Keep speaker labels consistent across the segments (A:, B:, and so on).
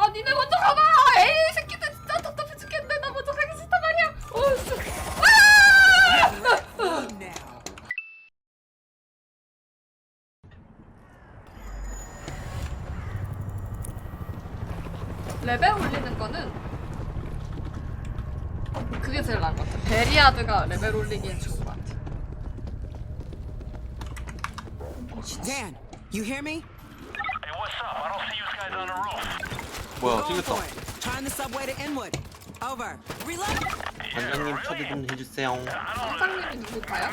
A: 아 니네 먼저 가봐 에이 이 새끼들 진짜 답답해 죽겠네 나 먼저 가기 싫단 말이야 어 씨. 아! 레벨 올리는 거는 그게 제일 나은 것 같아 베리아드가 레벨 올리기엔 좋은 것 같아
B: Dan, you hear me?
C: Hey, what's up? I don't see you guys on the roof.
D: 뭐야
B: Going
D: 튕겼다
B: for it. Trying the subway to Inwood. Over. Reload.
D: 관장님 초대 좀 해주세요
A: 사장님이 누굴까요?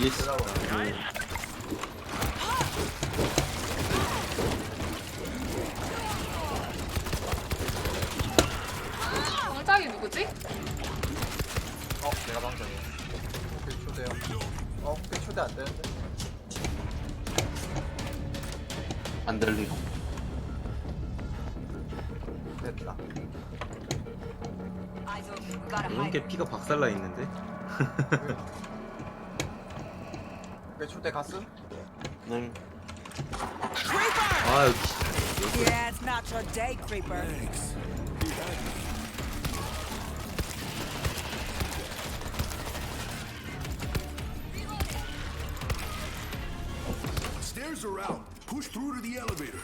D: 예스
A: 당장이 누구지?
E: 어, 내가 방장이야. 오케이, 초대요. 어, 오케이, 초대 안 되는데.
D: 안 들리고
F: 이렇게 피가 박살나 있는데?
E: 오케이, 초대 갔음?
F: 응아 여기
B: Yeah, it's not your day, creeper.
G: Stairs are out. Push through to the elevator.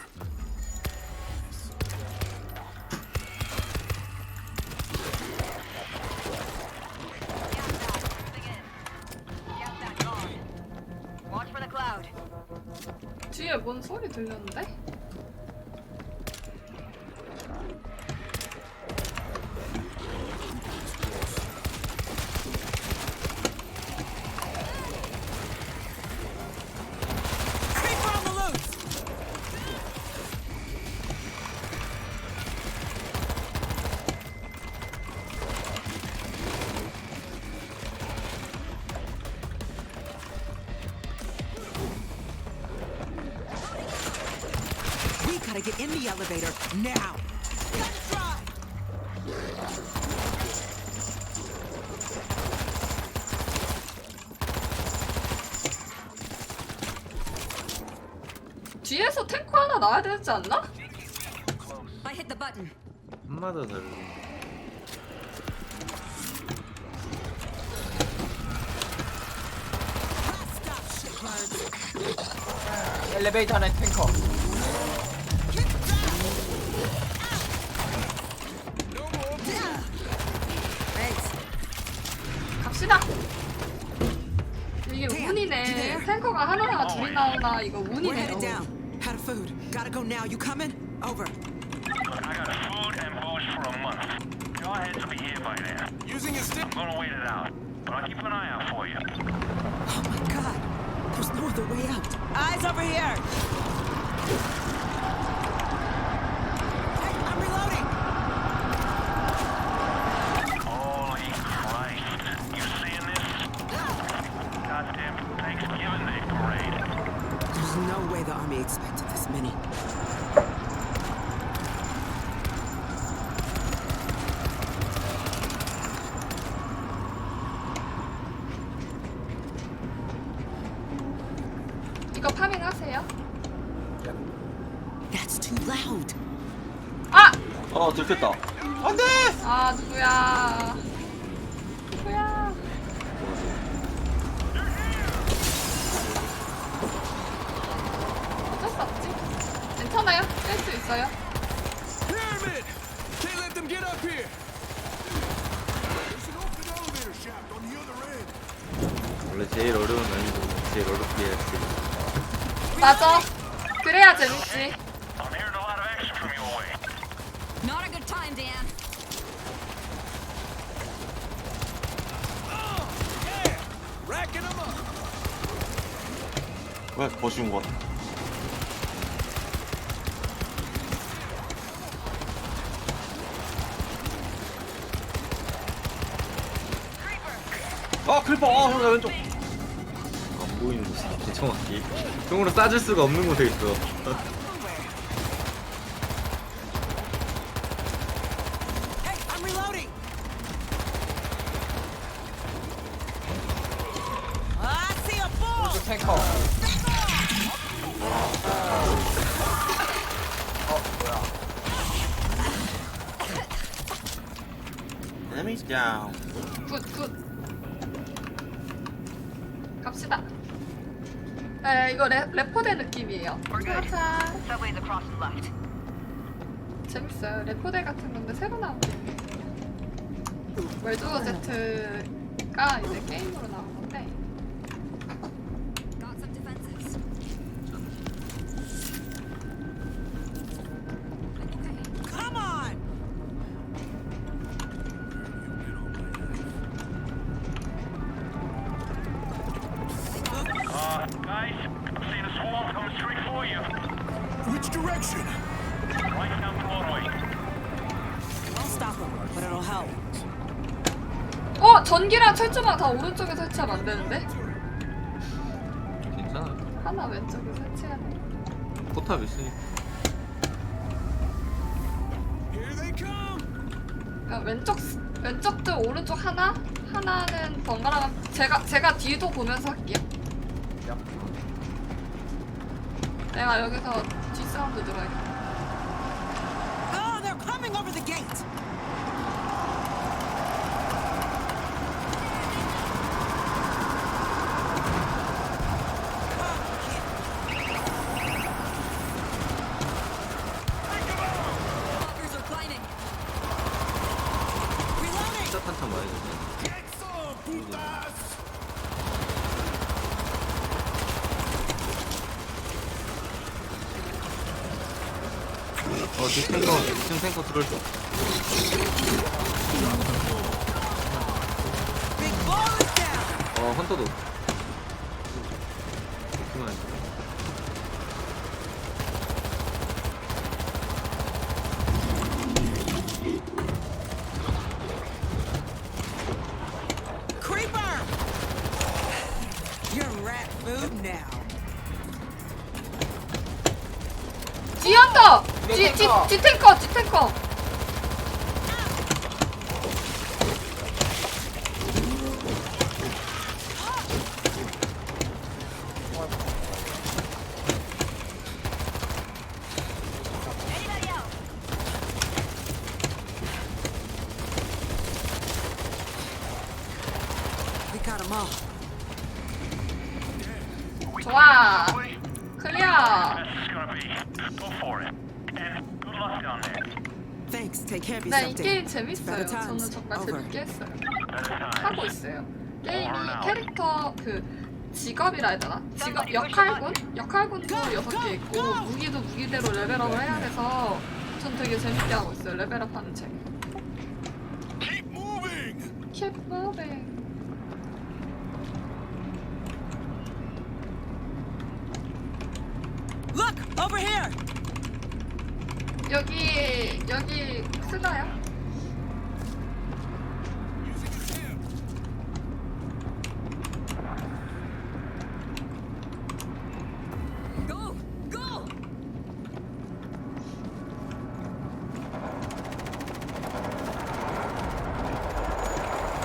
A: 들렸는데?
B: Get in the elevator now. Let's try.
A: 뒤에서 탱크 하나 나와야 되지 않나?
H: I hit the button.
B: Stop, shitbird.
E: 엘리베이터 안에 탱커.
A: 나오나 이거
B: We're
A: 운이네.
B: headed down. Out of food. Gotta go now. You coming? Over.
C: Look, I got food and booze for a month. Your heads will be here by then.
G: Using a stick.
C: I'm gonna wait it out, but I'll keep an eye out for you.
B: Oh my god. There's no other way out. Eyes over here.
D: 들켰다 안 돼
A: 아 누구야? 누구야? 어쩔 수 없지. 괜찮아요. 뺄 수 있어요.
G: Pyramid! Can't let them get up here. There's an open elevator shaft on the other end.
F: 원래 제일 어려운 난이도 제일 어렵게 해야지
A: 맞아. 그래야 재밌지.
C: I'm hearing a lot of action from your way.
H: Not a good time, Dan.
G: Yeah! Racking them up.
D: 왜더 쉬운 거 같아? 아 클리퍼. 아 형 나 왼쪽.
F: 안 보이는 곳이 정확히 총으로 쏴줄 수가 없는 곳에 있어
B: 탱커. 어,
E: 뭐야.
D: Enemies down.
A: 굿, 굿. 갑시다. 에, 이거 래, 래퍼대 느낌이에요.
H: 가자.
A: 재밌어요. 래퍼대 같은 건데 새로 나온 게임이에요. Z가 이제 게임으로 나.
C: Uh, guys, I'm seeing a swarm coming straight for you.
G: Which direction?
C: Right down Broadway.
B: I'll stop him, but it'll help.
A: 어 전기랑 철조망 다 오른쪽에 설치하면 안 되는데
F: 괜찮아.
A: 하나 왼쪽에 설치해야 돼
F: 포탑 있으니까.
G: Here they come.
A: 그러니까 왼쪽 스- 왼쪽도 오른쪽 하나 하나는 번갈아 제가 제가 뒤도 보면서 할게요.
E: 야.
A: 내가 여기서 뒤 사운드 들어야겠
F: 2층 탱커 2층 탱커 들어올
B: 수
F: 어, 헌터도. 그만.
B: Creeper! You're rat food now.
A: 뛰었다! 뒤뒤뒤 탱커 뒤 탱커.
H: Anybody else?
B: We got them all.
A: 좋아.
C: Wait,
A: 클리어.
C: this is gonna be. Go for it. And good luck down there.
B: Thanks. Take care of
A: 네,
B: yourself,
A: 이 게임. 재밌어요. 저는. 정말. 재밌게 했어요. 하고. 있어요. 게임이 캐릭터 그 직업이라 해야 되나? 직업 역할군? 역할군도 여섯 개 있고 무기도 무기대로 레벨업을 해야 돼서 전 되게 재밌게 하고 있어요. 레벨업하는 책.
G: Keep moving.
A: Keep moving.
B: Look! Over here!
A: 여기 여기 쓰나요?
H: Go! Go!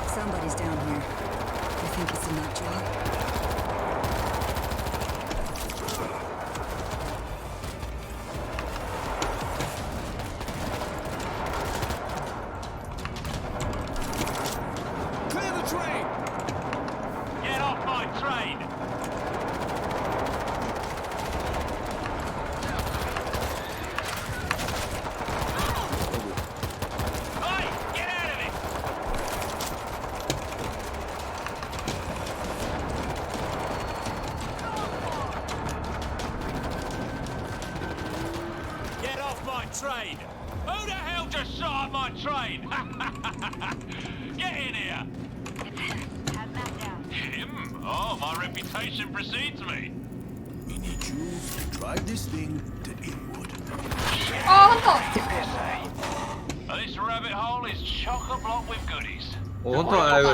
H: Somebody's down here. You think it's a nut job?
C: my train? Who the hell just shot at my train? Get in here.
H: Have that down.
C: Him? Oh, my reputation precedes me.
G: We need you to drive this thing to Inwood.
A: Oh, no.
C: This rabbit hole is chock-a-block with goodies.
B: Oh, no, no.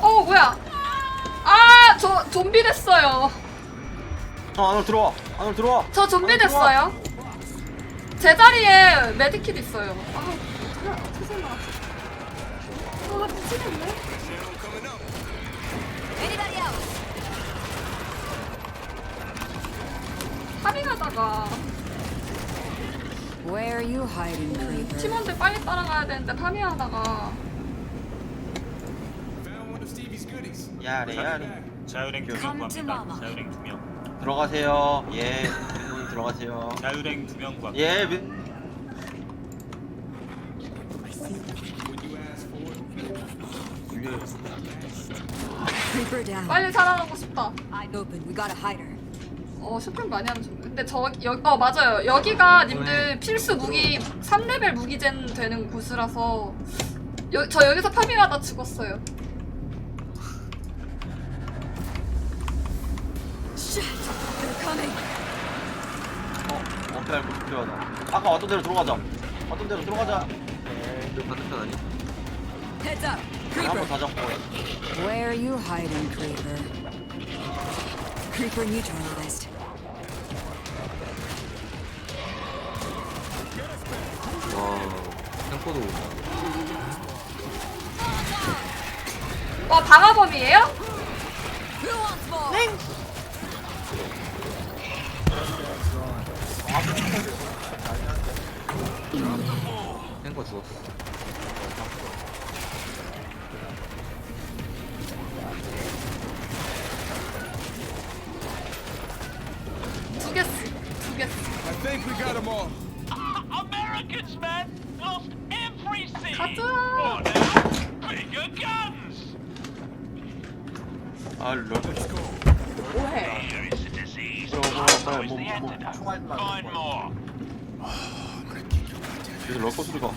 A: 어 뭐야? 좀비 됐어요.
D: 어 안으로 들어와 안으로 들어와
A: 저 좀비
D: 안으로 들어와.
A: 됐어요. 제 자리에 메디킷 있어요. 아, 어떻 파밍하다가
H: Where are you hiding, creeper?
A: 팀원들 빨리 따라가야 되는데 파밍하다가
G: Found one of Stevie's goodies.
D: 야래 야래
C: 자유랭 두명
H: Come to
C: 구합니다.
H: mama.
C: 자유랭 두 명.
D: 들어가세요 예 음, 들어가세요
C: 자유랭 두명 구합니다.
D: 예 민...
H: Creeper down.
A: 빨리 살아나고 싶다.
H: Eye open. We gotta hide her.
A: 어, 쇼핑 많이 하면 좋네. 근데 저, 여, 어, 맞아요. 여기가 님들 필수 무기, 3레벨 무기젠 되는 곳이라서, 여, 저 여기서 파밍하다 죽었어요.
H: Shit! They're coming.
D: 어 어깨 밟고 필요하다 아까 왔던 대로 들어가자 왔던 대로 들어가자
F: 그 반대편 아니?
H: Heads up.
D: 한번
H: Creeper.
D: 다 잡고
H: Where are you hiding, creeper? Creeper neutralized.
F: 와 탱커도
A: 와, 방화범이에요?
H: Who wants more?
F: 탱 커 죽었어
A: 두 개, 쓰- 두 개. 쓰-
G: I think we got them all.
C: Americans, man, lost everything.
A: 가자.
C: What now? Bigger guns.
D: 아 럭.
A: 오해.
C: Here is the disease.
D: 들어가
C: So
D: 들어가
C: is
D: 뭐,
C: the
D: 뭐, 뭐.
C: antidote.
E: 총알만
C: Find
E: 먹고
C: more.
D: 그래서 럭커 소리가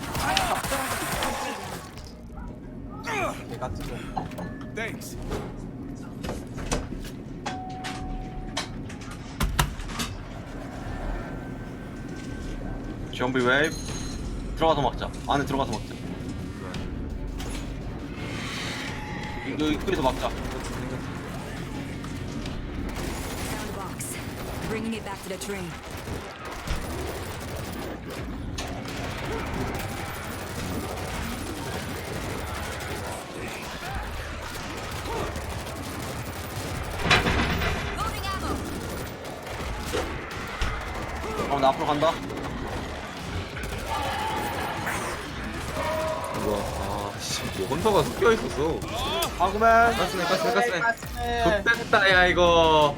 E: 개 같은 거.
G: Thanks.
D: 좀비 웨이브 들어가서 막자 안에 들어가서 막자 이거 입구에서 막자.
H: Bringing it back to the train. Loading ammo.
D: 어 나 앞으로 간다
F: 우와 아 씨 뭐 헌터가 섞여 있었어
D: 아그맨
F: 가스네 가스네 가스네 좋됐다 야 이거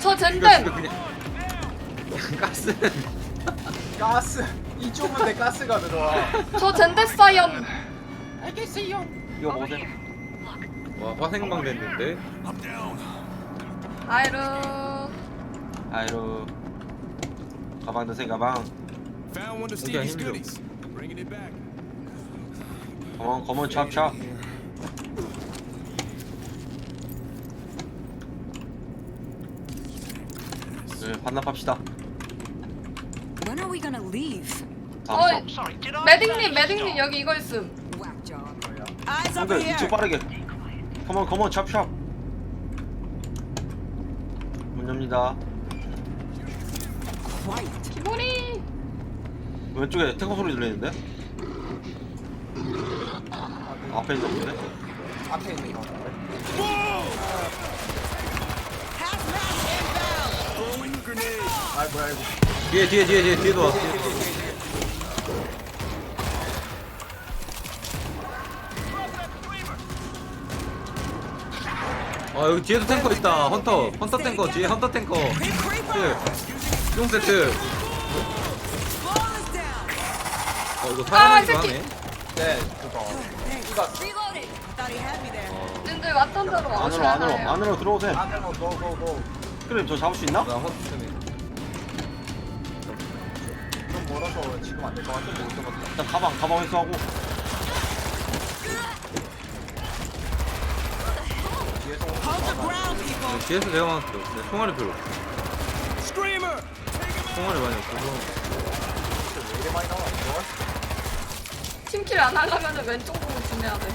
A: 저
F: 이거! 지금 그냥 가스는
E: 가스. 이쪽은 내 가스가 들어와.
A: 저 젠데 사이언!
D: 이거 먹으세요
F: 와 화생방 됐는데.
A: 아이루.
D: 아이로 가방 드세요 가방
G: Found one of
F: Okay,
G: Stevie's
F: here we go.
G: goodies. Bringing it back.
D: 검은 검은 찹찹 네, 반납합시다
H: When are we gonna leave?
A: 어이,
D: 번
C: Sorry, did I
A: 매딩님, 매딩님,
C: stop?
A: 여기 이거 있음.
H: Whack job.
B: Eyes over
D: 근데
B: here.
D: 이쪽 빠르게 컴온 컴온 찹찹 문 엽니다
A: 기본이!
D: 왼쪽에 태코 소리 들리는데? 앞에 있는 건데?
E: 앞에 있는 거. 아이고 아이고.
F: 뒤에 뒤에 뒤에 뒤에 뒤에도 왔어 아 여기 뒤에도 탱커 있다 헌터 헌터 탱커 뒤에 헌터 탱커
B: Big
F: 용 세트. 어 이거
A: 아, 이
F: 살아나기도
A: 새끼.
F: 하네
E: 네 그거. 이거
H: Reloading.
B: Thought he had me there.
A: 님들 왔던 대로
D: 안으로 안으로. 안으로 들어오세요
E: 안으로 고고고.
D: 그래 저 잡을 수 있나?
F: 나 때문에
E: 좀 멀어서 지금 안 될 것 같은데 못 잡았다.
D: 일단 가방 가방 회수하고
E: 뒤에서
B: Hold the ground, people.
F: 네, 뒤에서 내가 맞았어 내 총알이 별로 없어. 총알이 많이 없어서
E: 왜 이래 많이 나와? 이거?
A: 팀킬 안 하려면 왼쪽 보고 지내야 돼.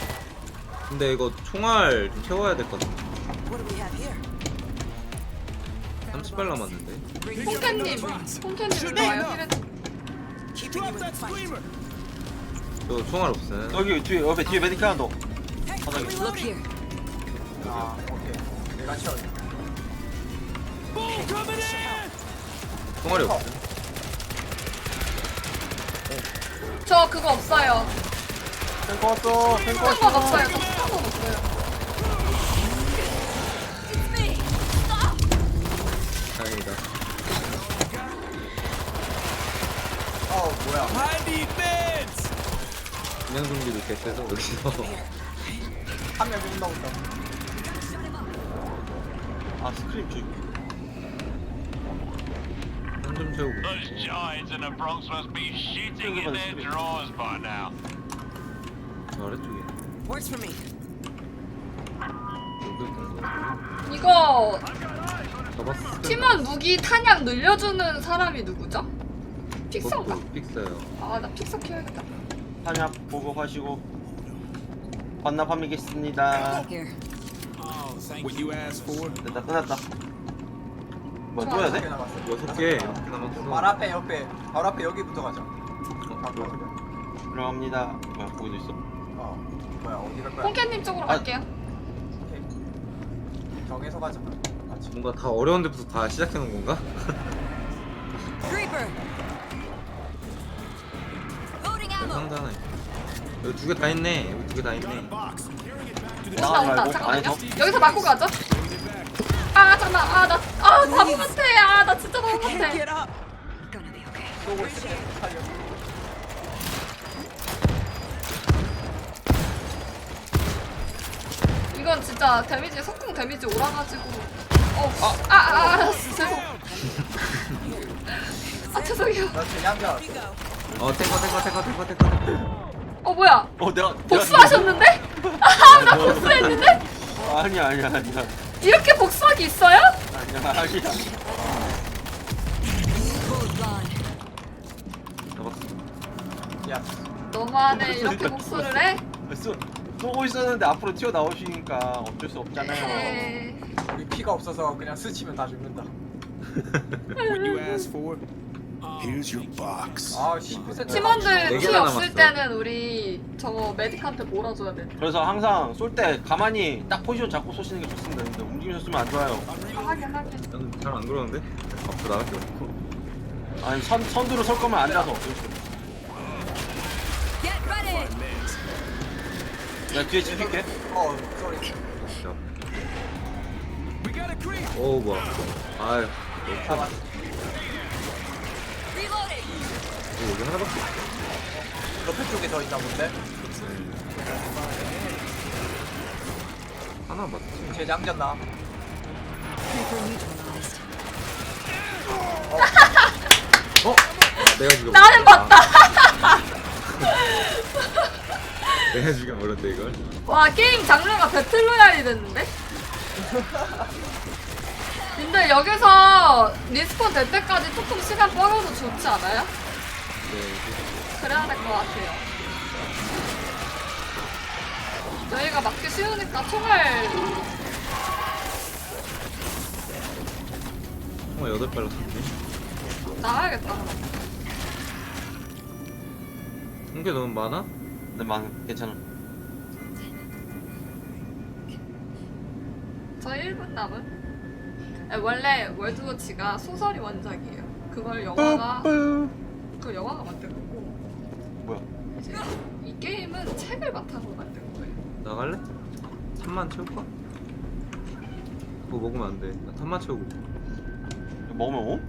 F: 근데 이거 총알 좀 채워야 될 것 같아
B: What do we have here?
F: 30발 남았는데.
A: 폰캔님 폰캔님 일로 와요 힐해
B: Keeping you in the fight.
F: 저 총알 없음.
D: 여기 뒤에 옆에 뒤에 메디카 하나 더 바닥에
H: Look here.
E: 아 오케이 내가 치워
G: Bull coming in!
F: 총알이 없음.
A: 저 그거 없어요
D: 탱커 왔어 탱커 왔어
A: 스탄건 없어요 저 스탄건 없어요
F: 다행이다.
E: 어 뭐야
G: Behind!
F: 그냥 좀비도 개쎄서 여기서.
E: 한명 죽는다 온다
D: 아 스크림 중
F: 한점 채우고.
C: Those giants in the Bronx must be shitting in their drawers by now.
F: 저 아래쪽에.
B: Works for me.
F: 여기 있던 거.
A: 이거
F: 잡았어.
A: 팀원 무기 탄약 늘려주는 사람이 누구죠? 픽서인가?
F: 그것도 픽서요.
A: 아나 픽서 키워야겠다
D: 탄약 보고하시고 반납함이겠습니다
H: Here.
G: What you asked for?
D: 됐다 끝났다 뭐 줘야 돼?
E: 개 남았어
F: 여섯 개 이렇게 남았어.
E: 말 앞에 옆에 바로 앞에 여기부터 가자
F: 어,
E: 바로
F: 좋아.
D: 들어갑니다 뭐야 거기도 있어
E: 어 뭐야 어디 갈 거야
A: 폰캔님 쪽으로 갈게요
E: 오케이. 정해서 가자 같이
F: 뭔가 다 어려운 데부터 다 시작해 놓은 건가?
H: Creeper. Loading ammo.
F: 상자 하나 있어. 여기 두 개 다 있네. 여기 두 개 다 있네.
A: 온다 온다
D: 말고
A: 잠깐만요
D: 안에서
A: 여기서 맞고 가죠 아 잠깐만 아나 아 바보 같아 아 나 진짜 바보
B: Can't
A: 같아
B: get up.
H: Gonna be okay.
E: 쏘고 있을게 살려
A: 이건 진짜 데미지 속공 데미지 오라가지고 어아아 아, 죄송 아 죄송해요
E: 나 대양자
F: 어 탱커 탱커 탱커 탱커 탱커.
A: 어 뭐야
D: 어 내가
A: 복수하셨는데? 아 나 복수했는데?
D: 내가- 아니야 아니야 아니야
A: 이렇게 복수하기 있어요?
H: Cold line.
F: 잡았어.
E: 야
A: 너무하네 이렇게 복수를 해?
D: 쏘, 쏘고 있었는데 앞으로 튀어나오시니까 어쩔 수 없잖아요
A: 에이,
E: 우리 피가 없어서 그냥 스치면 다 죽는다
G: What you asked for? Here's your box.
E: 아 10%
A: 팀원들 네피
F: 개나
A: 없을
F: 남았어.
A: 때는 우리 저거 메딕한테 몰아줘야 돼
D: 그래서 항상 쏠 때 가만히 딱 포지션 잡고 쏘시는 게 좋습니다 근데 움직이셨으면 안 좋아요
A: 아, 하긴 하긴
F: 나는 잘안 그러는데? 앞으로 나갈 게 없고.
D: 아니 선, 선두로 설 거면 앉아서
H: Get ready.
D: 내가 뒤에 지킬게
E: 어 쏘리
F: 자. 오 뭐야. 아유. 여기 차- 오, 여기 하나밖에 없어.
E: 옆에 쪽에 더 있나 본데
F: 하나 맞지?
E: 재장전 나
H: Creeper neutralized.
F: 어? 내가 지금
A: 나는 봤다
F: 내가 지금 몰랐대 이걸.
A: 와 게임 장르가 배틀로얄이 됐는데? 근데 여기서 리스폰 될 때까지 조금 시간 뻗어도 좋지 않아요?
F: 네.
A: 그래야 될 것 같아요 여기가 맞기 쉬우니까 총알
F: 정말 여덟 발로 샀네.
A: 나가야겠다
F: 한개 너무 많아?
D: 근데 만 괜찮아
A: 저 1분 남은? 아, 원래 월드워치가 소설이 원작이에요 그걸 영화가 그 영화가 만든 거고
D: 뭐야
A: 이제 이 게임은 책을 바탕으로 만든 거예요
F: 나갈래? 탄만 채울까? 그거 먹으면 안 돼. 나 탄만 채우고.
D: 이거 먹으면 오?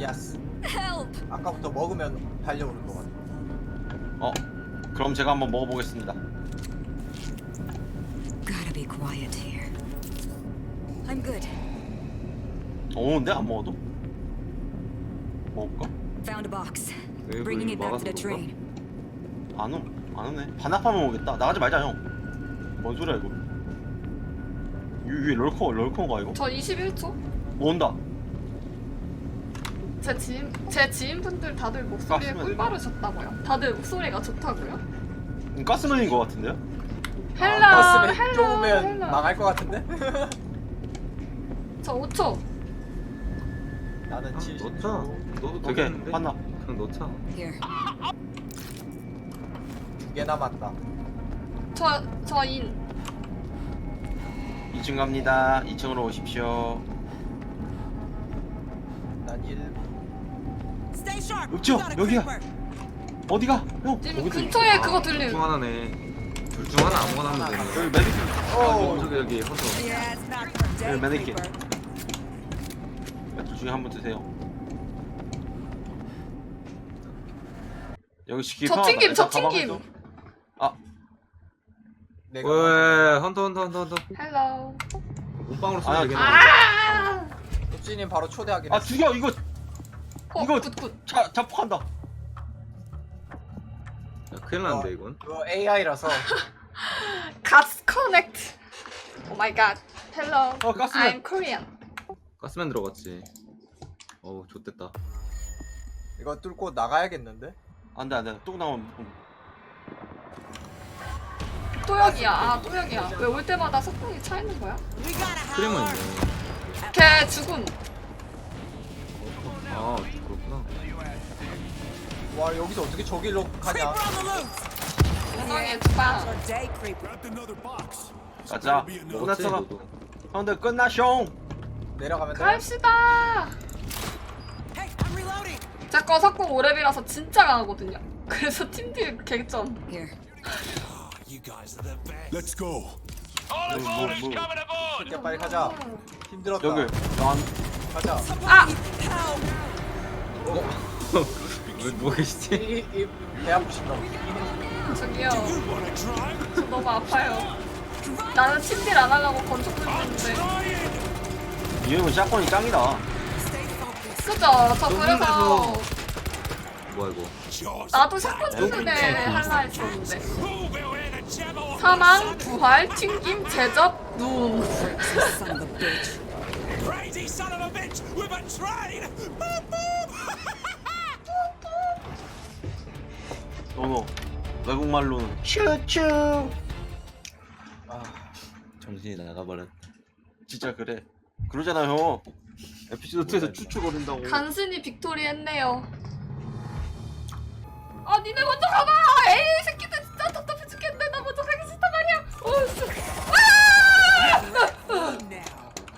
E: 예스
H: Help.
E: 아까부터 먹으면 달려오는 거 같아
D: 어 그럼 제가 한번 먹어보겠습니다
H: Gotta be quiet here. I'm good.
D: 오는데 안 먹어도? 먹을까?
H: Found a box.
F: 왜
H: Bringing it back to the train.
D: 안 오, 안 오네 반납하면 오겠다 나가지 말자 형 뭔 소리야 이거 이 위에 럴커 럴커가 이거?
A: 저 21초?
D: 뭐 온다
A: 제 지인 제 지인분들 다들 목소리에
D: 아,
A: 꿀 바르셨다고요 다들 목소리가 좋다고요?
D: 음, 가스맨인 것 같은데요?
A: 헬로
E: 아, 버스면
A: 헬로
E: 좁으면
A: 헬로
E: 망할 것 같은데
A: 저 5초
E: 나는
F: 아,
E: 진주.
F: 넣자. 너도
D: 오케이
F: 되겠는데?
D: 봤나?
F: 그냥 넣자.
H: Here.
E: 두 개 남았다.
A: 저, 저 인.
D: 2층 갑니다 2층으로 오십시오
E: 난 1.
B: Stay sharp.
D: 없죠?
B: We got a
D: 여기야.
B: creeper.
D: 어디가? 형
A: 지금
D: 거기도
A: 근처에
F: 아,
A: 그거
F: 둘
A: 들림.
F: 중 하나네. 둘 중 하나 아무거나 하면 되네.
D: 여기 메디킷
F: 어, 저기 여기 헌터.
B: Yeah, it's not for day
D: Here, mannequin.
B: creeper.
D: 둘 중에 한분 드세요 여기 시키
A: 저 튕김, 저 튕김.
E: 내가
F: 왜 헌터 헌터 헌터 헌터.
A: 헬로.
F: 몸빵으로 쏘면 되겠네.
A: 아!
E: 엽진님 바로 초대하긴
D: 아
E: 했어.
D: 죽여 이거
A: 어,
D: 이거-
A: 굿굿.
D: 자 자폭한다
F: 야, 큰일 났는데 이건.
E: 그거 AI라서
A: Gas connect. Oh my god. Hello.
D: 어, 가스맨.
A: I'm Korean.
F: 가스맨 들어갔지. 어우 좋됐다.
E: 이거 뚫고 나가야겠는데?
D: 안돼 안돼 뚝 나오면
A: 또 여기야. 아, 또 여기야. 왜 올 때마다 속도이 차 있는 거야?
F: 있네.
A: 걔 죽음.
F: 아 그렇구나.
E: 와 여기서 어떻게 저길로 가냐?
B: Day creeper.
G: Grabbed another box.
D: 가자 끝났어
F: 너도.
D: 형들 끝나숑
E: 내려가면 돼.
A: 갑시다. 제거 석궁 오랩이라서 진짜 강하거든요. 그래서 팀딜 개점.
G: Let's go.
C: All aboard is coming aboard.
E: 빨리 가자. 힘들었다.
D: 여기 난
E: 가자.
A: 아!
F: 왜 누워 계시지?
E: 이배 아프신가?
A: 저기요. 저 너무 아파요. 나는 팀딜 안 하려고 건축 뚫는데.
D: 이 형은 샷건이 짱이다.
A: 그죠? 저 그래서
F: 뭐야 이거?
A: 나도 샷건 뚫는데 할라 했었는데. 사망, 부활, 튕김, 제접, 눈.
H: Son of a bitch.
C: Crazy son of a bitch with a train. Boop, boop.
D: 너너 외국말로는 츄츄 아 정신이 나가버렸 진짜 그래 그러잖아 형 에피소드 2에서 츄츄거린다고
A: 간신히 빅토리 했네요. 아, 니네 먼저 가봐! 에이, 새끼들 진짜 답답해 죽겠네. 나 먼저 가기 싫단 말이야. 어, 씨. 아!